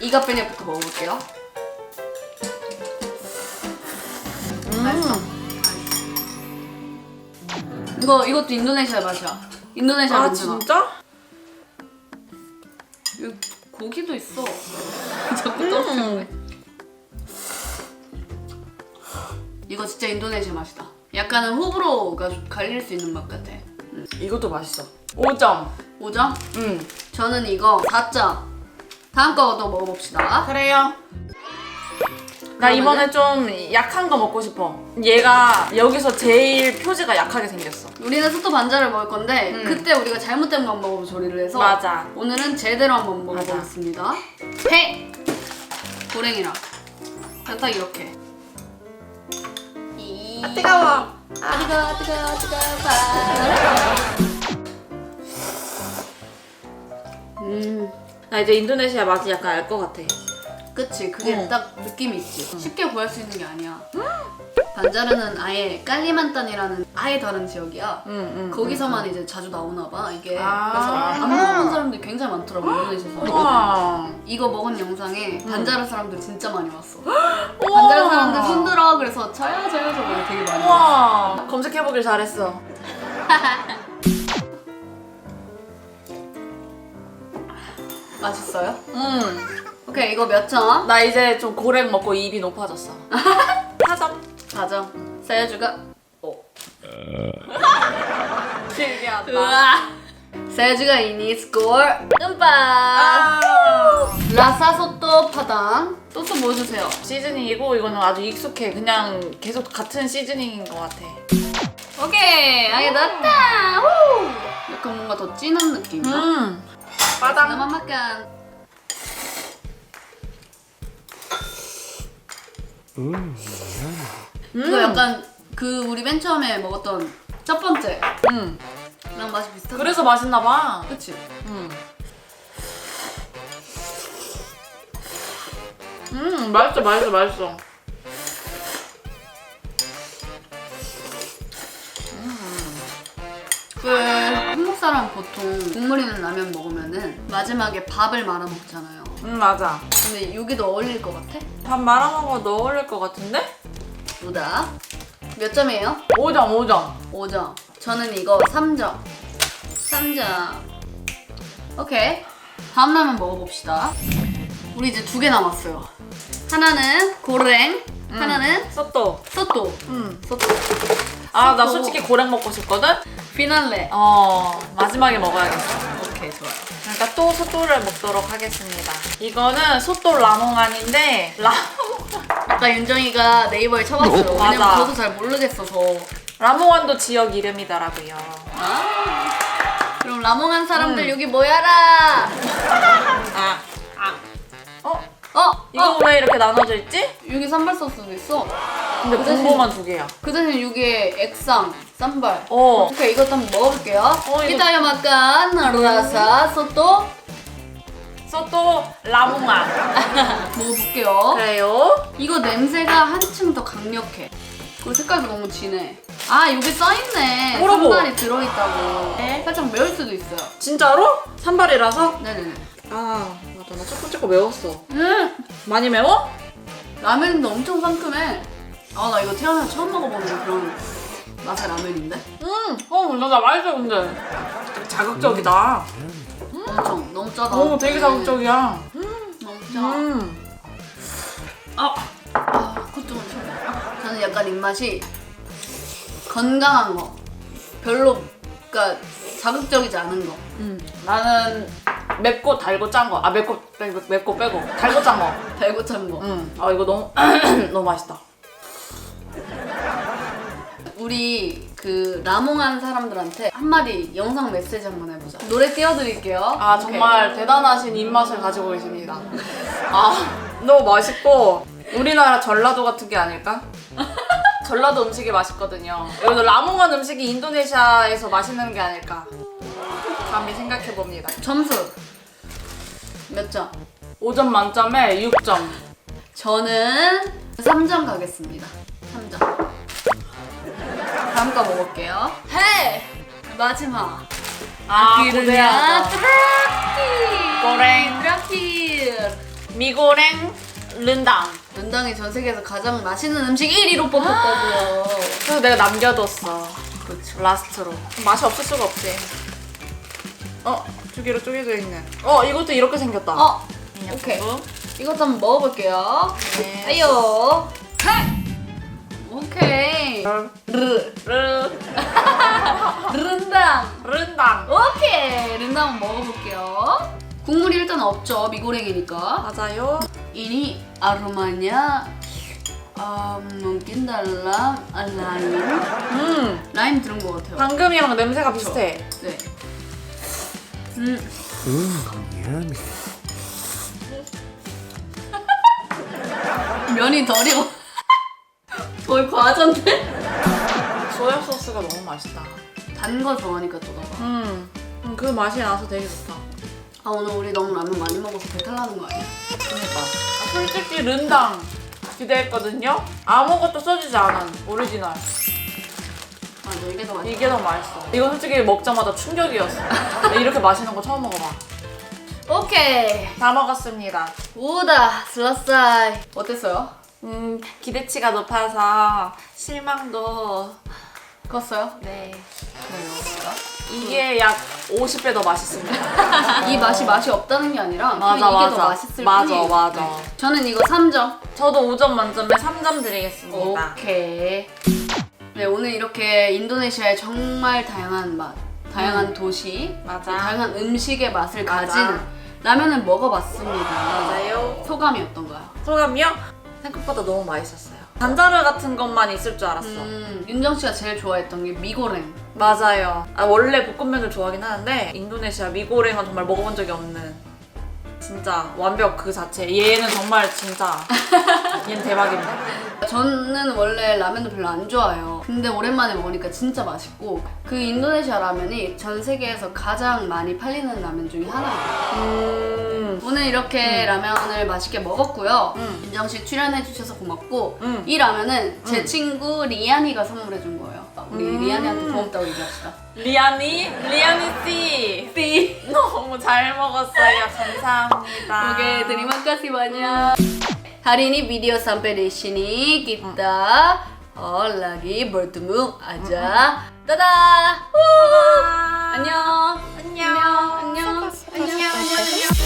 이가페니부터 먹어볼게요. 음. 맛있어. 이거 이것도 인도네시아 맛이야. 인도네시아 아 냄새 나. 진짜? 여기 고기도 있어. 자꾸 떨어지네. 이거 진짜 인도네시아 맛이다. 약간은 호불호가 좀 갈릴 수 있는 맛 같아. 이것도 맛있어. 5점. 5점? 음. 저는 이거 4점. 다음 거도 먹어봅시다. 그래요. 나 그러면은? 이번에 좀 약한 거 먹고 싶어. 얘가 여기서 제일 표지가 약하게 생겼어. 우리는 소토 반자를 먹을 건데 음. 그때 우리가 잘못된 거 먹으면 조리를 해서 맞아. 오늘은 제대로 한번 맞아. 먹어보겠습니다. 해! 고랭이랑 딱 이렇게 이... 아, 뜨거워. 아 뜨거워 뜨거워 뜨거워 이제 인도네시아 맛이 약간 알 것 같아. 그치 그게 어. 딱 느낌이 있지 쉽게 구할 수 있는 게 아니야 반자르는 아예 깔리만탄이라는 아예 다른 지역이야 응, 응. 거기서만 이제 자주 나오나 봐 이게 아. 그래서 안 먹어본 사람들이 굉장히 많더라고 인도네시아에서 우와. 이거 먹은 영상에 반자르 사람들 진짜 많이 왔어. 반자르 사람들 손들어 그래서 저요 저요 저요 되게 많이 왔어 우와. 검색해보길 잘했어. 맛있어요? 응. 오케이 이거 몇 점? 나 이제 좀 고랭 먹고 입이 높아졌어. 4점. 4점 세주가 오 신기하다. 우와 세주가 이니 음빠 아. 라사 소또 파당 소스 뭐 주세요? 시즈닝이고 이거는 아주 익숙해. 그냥 계속 같은 시즈닝인 것 같아. 오케이 아예 났다 후 약간 뭔가 더 진한 느낌이야 음. 나만 막간 이거 약간 그 우리 맨 처음에 먹었던 첫 번째 음. 랑 맛이 비슷한 그래서 맛있나 봐. 그치? 음. 음, 맛있어, 맛있어, 맛있어. 그 한국 사람 보통 국물 있는 라면 먹으면은 마지막에 밥을 말아 먹잖아요 음, 맞아. 근데 여기도 어울릴 것 같아? 밥 말아먹어 너 어울릴 것 같은데? 보다 몇 점이에요? 5점, 5점. 5점. 저는 이거 3점. 3점. 오케이. 다음 라면 먹어봅시다. 우리 이제 두 개 남았어요. 하나는 고랭, 하나는 소또. 소또. 음. 소또. 아, 나. 솔직히 고랭 먹고 싶거든? 피날레. 어, 마지막에 먹어야겠어. 오케이, 좋아요. 그러니까 또 소또를 먹도록 하겠습니다. 이거는 소또 라몽안인데, 라, 아까 윤정이가 네이버에 쳐봤어요. 왜냐면 맞아. 저도 잘 모르겠어서. 라몽안도 지역 이름이더라고요. 아. 그럼 라몽한 사람들 음. 여기 모여라. 아, 아. 어? 어, 이거 어. 왜 이렇게 나눠져 있지? 여기 산발 소스도 있어. 근데 그 대신- 분모만 두 개야. 그 대신 여기에 액상, 쌈발. 어. 오케이 이것도 한번 먹어볼게요. 이거- Kita yung makan rasa soto 소또 라몽안. 먹어볼게요. 그래요? 이거 냄새가 한층 더 강력해. 그리고 색깔도 너무 진해. 아 여기 써있네. 뭐라고? 산발이 들어있다고. 네. 살짝 매울 수도 있어요. 진짜로? 산발이라서? 네네네. 아. 나첫 번째 거 매웠어. 음 많이 매워? 라면도 엄청 상큼해. 아 나 이거 태어나서 처음 먹어보는 그런 맛의 라면인데. 음, 어, 나, 나 맛있어, 근데. 되게 자극적이다. 엄청 너무 짜다. 오, 되게 네. 자극적이야. 너무 짜. 음. 아, 아 그것도 좀 저는 약간 입맛이 건강한 거 별로 그러니까 자극적이지 않은 거 음. 나는 맵고 달고 짠 거. 아, 맵고, 빼고, 맵고 빼고. 달고 짠 거. 달고 찬 거. 음. 아, 이거 너무, 너무 맛있다. 우리 그 라몽한 사람들한테 한마디 영상 메시지 한번 해보자 노래 띄워드릴게요 아, 오케이. 정말 대단하신 입맛을 가지고 계십니다. 아, 너무 맛있고, 우리나라 전라도 같은 게 아닐까? 전라도 음식이 맛있거든요. 여기도 라몽한 음식이 인도네시아에서 맛있는 게 아닐까? 감히 생각해 봅니다. 점수 몇 점? 5점 만점에 6점. 저는 3점 가겠습니다 3점 다음 거 먹을게요 헤! 마지막 아, 기르냐 고대하다. 트라키 고랭. 트라키 미고랭 른당. 른당이 전 세계에서 가장 맛있는 음식 1위로 뽑혔다고요. 그래서 내가 남겨뒀어. 그렇죠. 라스트로. 맛이 없을 수가 없지. 어, 두 개로 쪼개져 있네. 어, 이것도 이렇게 생겼다. 어, 이 오케이. 녀석도. 이것도 한번 먹어볼게요. 네. 아요. 오케이. 르, 르, 른당. 른당. 오케이. 른당 한번 먹어볼게요. 국물이 일단 없죠. 미고랭이니까. 맞아요. Ini aromanya um, mungkin dalam lain 음, 라임 들은 것 같아요. 방금이랑 냄새가 비슷해. 네. 음. 면이 덜 익어. 거의 과자인데? 소야 소스가 너무 맛있다. 단 거 좋아하니까 또 너가. 음, 음, 그 맛이 나서 되게 좋다. 아 오늘 우리 너무 라면 많이 먹어서 배탈 나는 거 아니야? 그러니까. 아, 솔직히 른당 기대했거든요. 아무것도 써주지 않은 오리지널. 맞아 이게 더 맛있어. 이게 더 맛있어. 이거 솔직히 먹자마자 충격이었어. 이렇게 맛있는 거 처음 먹어봐. 오케이. 다 먹었습니다. 우다 슬라사이. 어땠어요? 음, 기대치가 높아서 실망도. 컸어요? 네. 그래요. 이게 약 50배 더 맛있습니다. 이 맛이 맛이 없다는 게 아니라 맞아, 이게 맞아. 더 맛있을 맞아, 뿐이에요. 맞아. 네. 저는 이거 3점. 저도 5점 만점에 3점 드리겠습니다. 오케이. 네, 오늘 이렇게 인도네시아의 정말 다양한 맛, 다양한 도시, 맞아. 다양한 음식의 맛을 맞아. 가진 라면을 먹어봤습니다. 맞아요. 소감이 어떤가요? 소감이요? 생각보다 너무 맛있었어요. 단자르 같은 것만 있을 줄 알았어. 음, 윤정 씨가 제일 좋아했던 게 미고랭. 맞아요. 아, 원래 볶음면을 좋아하긴 하는데 인도네시아 미고랭은 정말 먹어본 적이 없는 진짜 완벽 그 자체. 얘는 정말 진짜 얘는 대박입니다. 저는 원래 라면을 별로 안 좋아해요. 근데 오랜만에 먹으니까 진짜 맛있고 그 인도네시아 라면이 전 세계에서 가장 많이 팔리는 라면 중에 하나예요. 음. 오늘 이렇게 라면을 맛있게 먹었고요. 음. 윤정 씨 출연해 주셔서 고맙고 음. 이 라면은 제 친구 리안이가 선물해 준 거예요. 우리 음. 리안이한테 고맙다고 얘기합시다. 리안이 리안이 씨 띠. 너무 잘 먹었어요. 감사합니다. kita. Oke, okay, terima kasih banyak. Hari ini video sampai di sini kita oh lagi bertemu aja. Dadah. Annyeong. Annyeong. Annyeong. Annyeong. Annyeong.